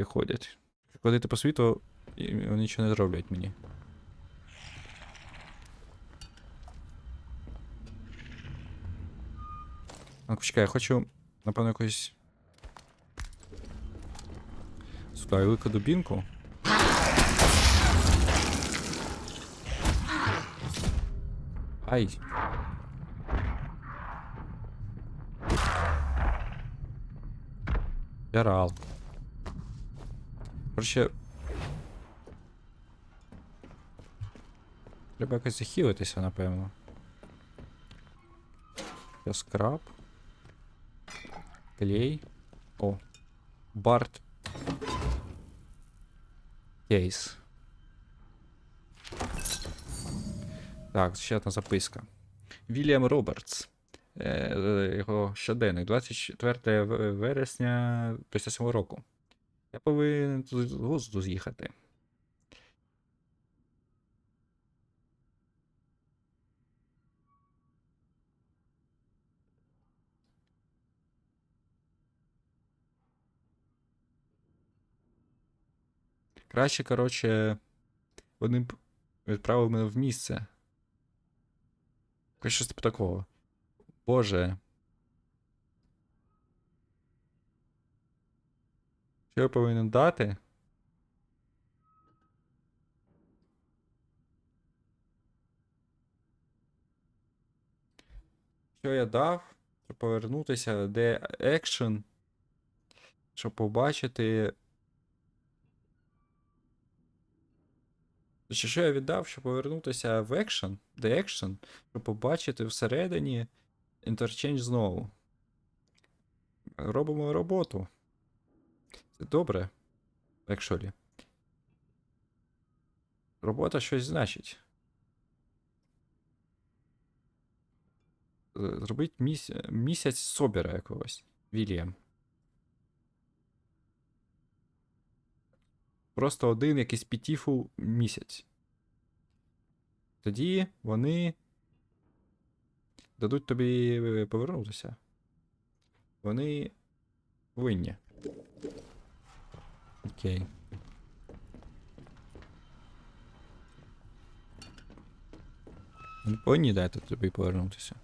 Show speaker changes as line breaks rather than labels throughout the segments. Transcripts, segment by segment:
приходять. Ходити по світу, і вони нічого не зроблять мені. А, почекай, я хочу, напевно, якусь. Сюди велику дубінку. Ай. Ярал. Короче. Треба якось захилитися, напевно. Я скраб. Клей. О. Барт. Кейс. Так, ще одна записка. Вільям Робертс. Е, е, Його щоденник, 24 в- вересня 57 року. Я повинен з глузду з'їхати. Краще, коротше, вони б відправили мене в місце. Щось типу такого. Боже. Що я повинен дати? Що я дав? Щоб повернутися, де екшен? Щоб побачити. Чи що я віддав, щоб повернутися в екшен? Де екшен? Щоб побачити всередині інтерчейндж знову. Робимо роботу. Добре. Actually. Робота щось значить. Е, Зробить міс... місяць собіра якогось. Вільям. Просто один якийсь пітіфу місяць. Тоді вони дадуть тобі е, повернутися. Вони винні. Окей. Вони повинні дати тобі повернутися.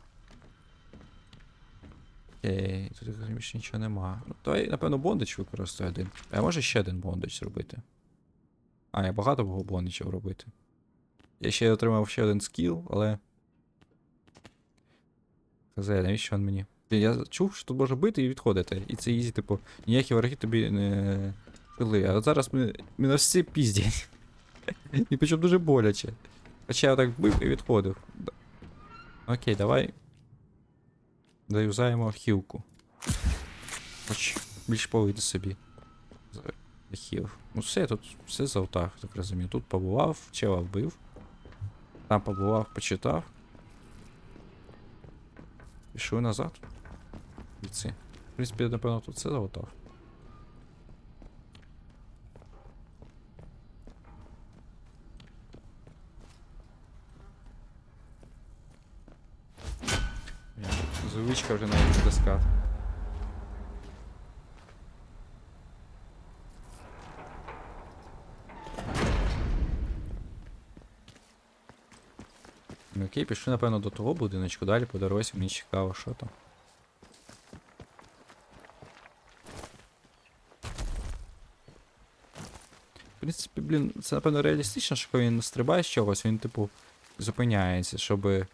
Окей, тут більше нічого нема. Ну, то напевно, бондич використає один. А може ще один бондич зробити? А, я багато бондичів робити. Я ще отримав ще один скіл, але. Хз, навіщо він мені? Я чув, що тут може бити і відходити. І це ізі, типу, ніякі вороги тобі не пили. А зараз ми, нас всі піздять. І причому дуже боляче. Хоча я так бив і відходив. Окей, давай. Заюзаємо хілку. Хоч більш повийде собі. Хіл. Ну все, тут все золотах, так розумію. Тут побував, чела вбив. Там побував, почитав. Пішли назад. Звідси. В принципі, напевно, тут все золотав. Звичка вже навіть доска. Ну, Окей, пішли, напевно, до того будиночку, далі по дорозі, мені цікаво, що там. В принципі, блін, це напевно реалістично, що коли він стрибає з чогось, він, типу, зупиняється, щоб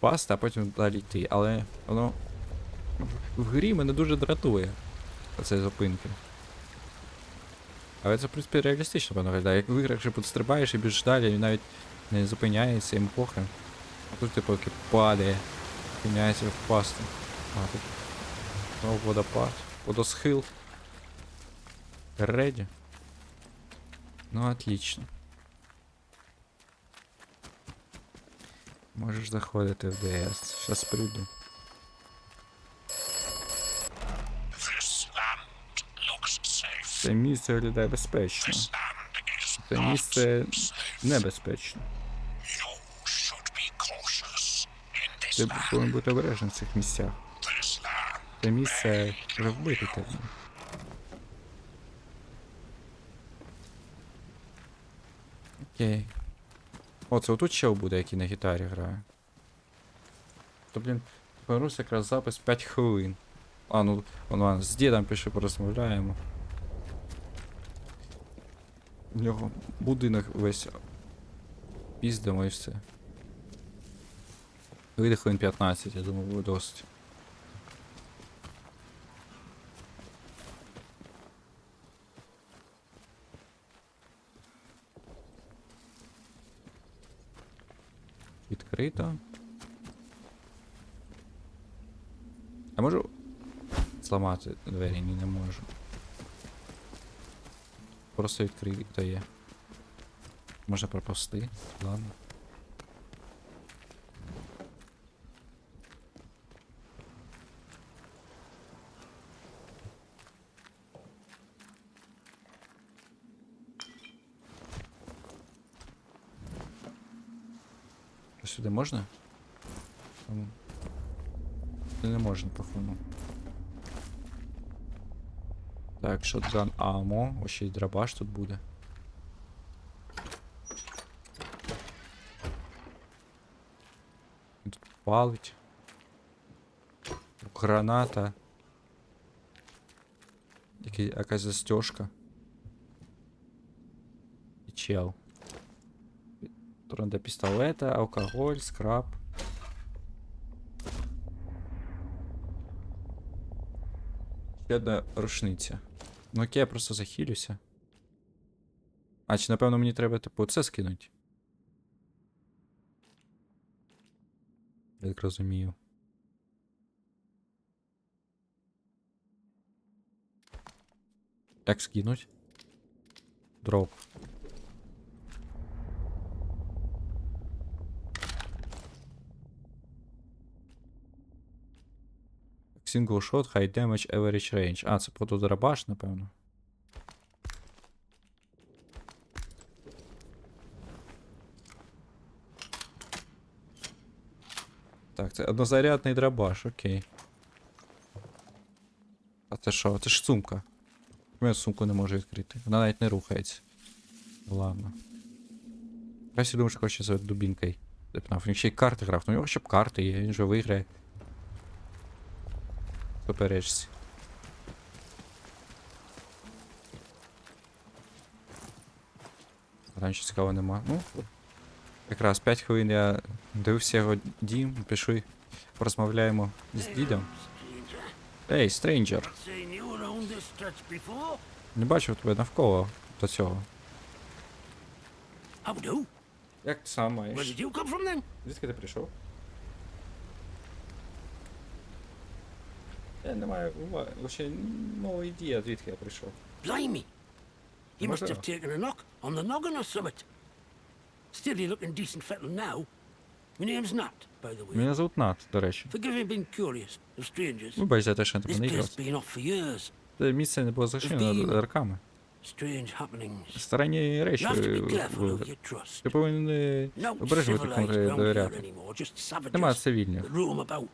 впасти, а потім далі йти. Але воно в грі мене дуже дратує. Оце зупинки. Але це, в принципі, реалістично воно виглядає. Як в іграх, якщо підстрибаєш і біжиш далі, він навіть не зупиняється, йому похрен. А тут типу таки падає. Зупиняється впасти. А тут. Знову водопад. Водосхил. Реді. Ну, отлично. Можеш заходити в ДС. Щас прийду. Це місце виглядає безпечно. Це місце небезпечно. Ти повинен бути обережним в цих місцях. Це місце вже вбити тебе. Окей. О, це отут чел буде, який на гітарі грає. То, блін, повернувся якраз запис 5 хвилин. А, ну, он ладно, з дідом пішли порозмовляємо. У нього будинок весь піздимо і все. Вийде хвилин 15, я думаю, буде досить. Відкрито. Я можу зламати двері? Ні, не можу. Просто відкрито є. Можна пропусти. Ладно. Сюди можна? Там... Сюди не можна, походу. Так, шотган амо, ось ще й дробаш тут буде. Він Тут палить. Граната. Якась застежка. І чел. Турон для пістолета, алкоголь, скраб. Ще одна рушниця. Ну окей, я просто захилюся. А чи напевно мені треба, типу, це скинути? Я так розумію. Як скинуть? Дроп. Single shot, high damage, average range. А, це походу дробаш, напевно. Так, це однозарядний дробаш, окей. А це що? Це ж сумка. Я сумку не можу відкрити? Вона навіть не рухається. Ладно. Я всі думаю, що хоче за дубінкою. Запнав. Він ще й карти грав. Ну у нього ще б карти є, він же виграє. Поперечці. Раніше цікаво нема. Ну, якраз 5 хвилин я дивився його дім, пішли, порозмовляємо з дідом. Ей, стрейнджер, не бачив тебе навколо до цього. Як ти сам маєш? Звідки ти прийшов? Я не маю ува- лише ну, ідея, звідки я прийшов.
Blimey. You must have taken a knock on the noggin or something. Still, you're looking decent fettle now. My name's Nat, by the way.
Мене зовут Нат, до речі.
Forgive me being curious of strangers.
Вибач за те, що я
This
не
place
іграв.
been off for years.
Це місце не було зачинено роками.
Strange happenings.
Странні речі.
You have to be
е,
careful who you trust.
Ти повинен е,
No civilized
кому
here
довіряти.
anymore, just
Нема цивільних.
that roam about.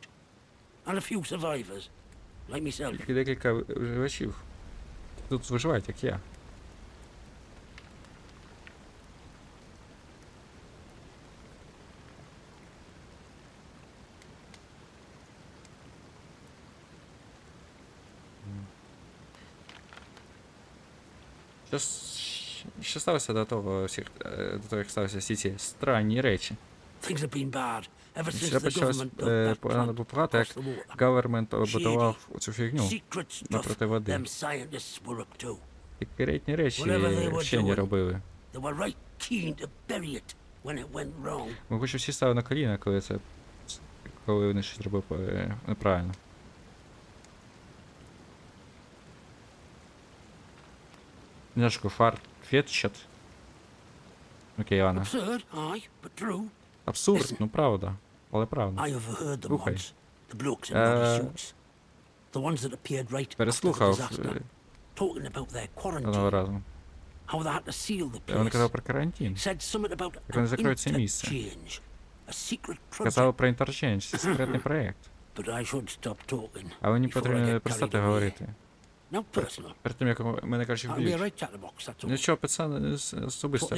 And a few survivors.
Тільки декілька виживачів. Тут виживають, як я. Що, с- що сталося до того всіх, е, до того, як сталися всі ці странні речі?
Things have been bad ever since
Все
the
почалось
government
е, погано
plant
багато, як
across the water.
гавермент обудував цю фігню. Напроти води.
to.
Секретні речі вчені робили.
They were right keen to bury it when it went wrong.
Ми хоч всі стали на коліна, коли це. Коли вони щось зробили е, неправильно. Немножко фар фетчет. Окей, ладно.
Absurd, aye, but true.
Абсурд, ну правда. Але правда.
I overheard the
Слухай.
mods, the blokes in
Е,
suits. The ones that appeared right after the
Переслухав
disaster,
е,
talking about their
одного
quarantine,
разу. Вони казали про карантин.
Said something about
Як вони закроють це місце.
interchange, a secret
Казали про інтерчейндж, секретний проєкт.
But I should stop talking
Але мені потрібно перестати говорити. Перед тим, як мене краще вб'ють. Нічого, пацан, особисто.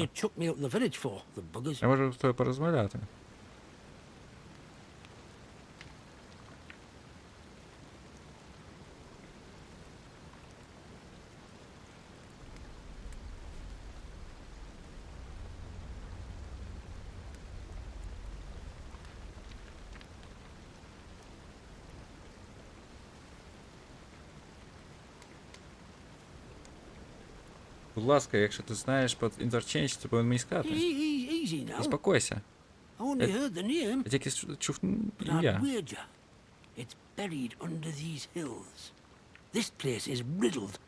Я можу з тобою порозмовляти. Будь ласка, якщо ти знаєш про інтерчейндж, то повинен мені
E-
сказати.
e-.
Успокойся.
Name,
Я тільки чу- чув ім'я.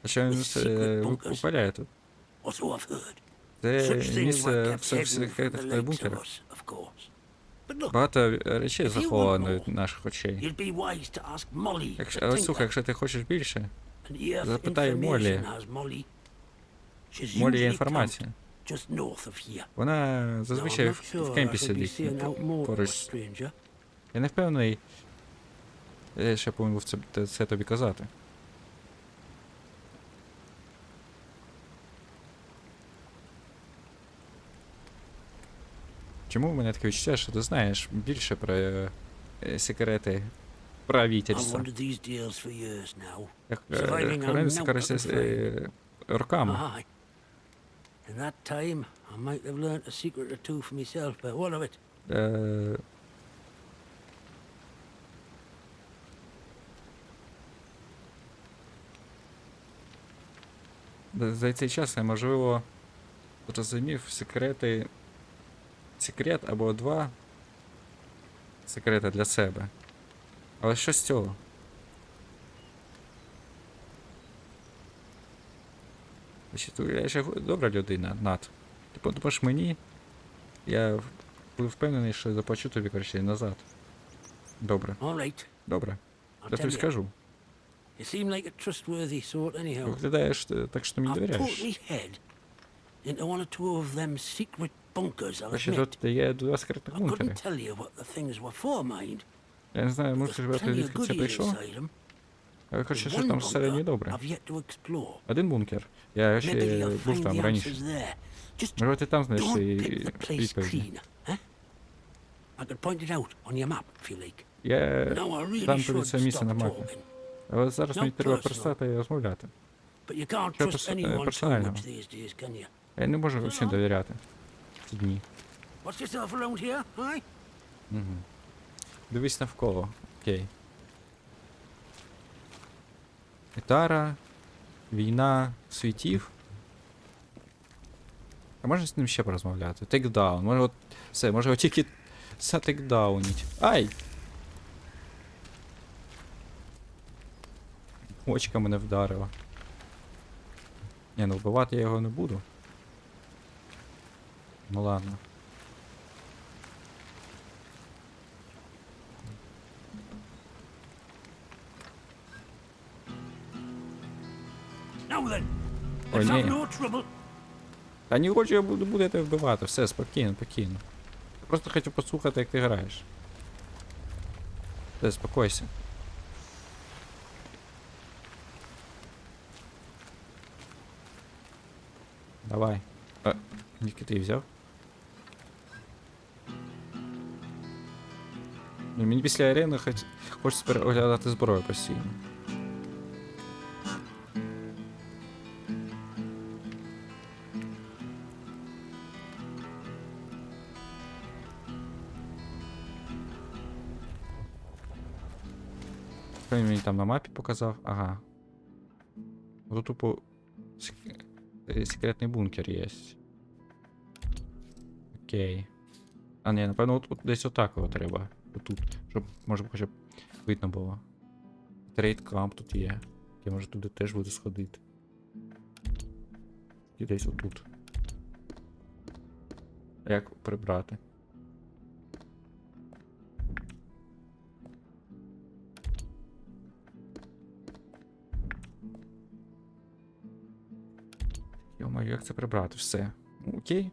А що він е, випаляє тут? Це місце в секретних бункерах. Багато речей заховано від наших очей. Якщо, але слухай, якщо ти хочеш більше, запитай Моллі. Молі є інформація. Вона зазвичай в,
sure
в кемпі
should be
сидить.
seeing
ну, Поруч. Я не впевнений. Я ще повинен був це, це тобі казати. Чому в мене таке відчуття, що ти знаєш більше про е, е, секрети правительства?
surviving on
користується е, роками.
In that time, I might have learnt a secret or two for myself, but what of it?
Е, За цей час я, можливо, зрозумів секрети. Секрет або два секрети для себе. Але що з цього? Значить, Я ще добра людина, Над. Ти подумаєш мені, я був впевнений, що заплачу тобі коротше назад. Добре,
right,
добре. Я тобі скажу.
You seem like a trustworthy sort, anyhow.
Виглядаєш е, так, що ти мені довіряєш.
into one or two of them secret bunkers,
Бачиш,
admit.
тут є два секретних
I
бункери.
couldn't tell you what the things were for, mind.
Я не знаю, сказати, звідки це прийшло. Але хоче, що там всередині добре. Один бункер. Я ще був там раніше. Можливо, ти там знаєш
place
відповіді. Я дам тобі це місце на мапі. Але зараз мені треба перестати розмовляти. Що е,
you?
Я не можу всім довіряти. Ці дні. Дивись навколо. Окей. Гітара, війна, світів. А можна з ним ще порозмовляти? Тейкдаун. Може от. Все, може його тільки затейкдауніть. Ай! Очка мене вдарила. Ні, ну вбивати я його не буду. Ну ладно.
No trouble.
Та не хочу я буду будете вбивати, все, спокійно, спокійно. Я просто хотів послухати, як ти граєш. Все, спокойся. Давай. А, тільки ти взяв? Ну, Мені після арени хоч... хочеться переглядати зброю постійно. Що він мені там на мапі показав? Ага. Тут тупо е, секретний бункер є. Окей. А ні, напевно, от, от десь отак його треба. Отут. Щоб може хоча б видно було. Трейд камп тут є. Я може туди теж буду сходити. І десь отут. Як прибрати? Йома, як це прибрати? Все. Ну, Окей.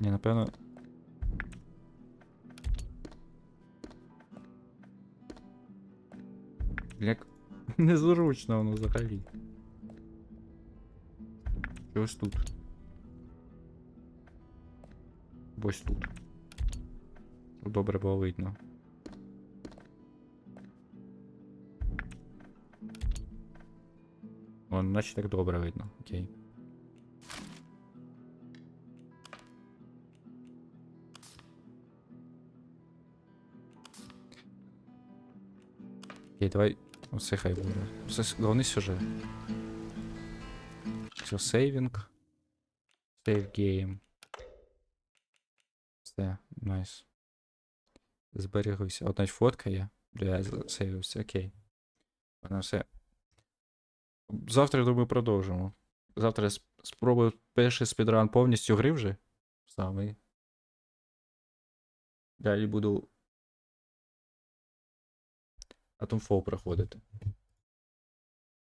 Ні, напевно. Як. Незручно воно взагалі. І ось тут. Ось тут. Добре було видно. О, наче так добре видно. Окей. Окей, давай. Оце хай буде. С- головний сюжет. Все, сейвінг. Сейв гейм. Все, найс. Зберігався. Навіть фотка є. Я сейвився, окей. Ладно, все. Завтра, я думаю, продовжимо. Завтра спробую перший спідран повністю гри вже. Самий. Далі буду Атомфол проходити.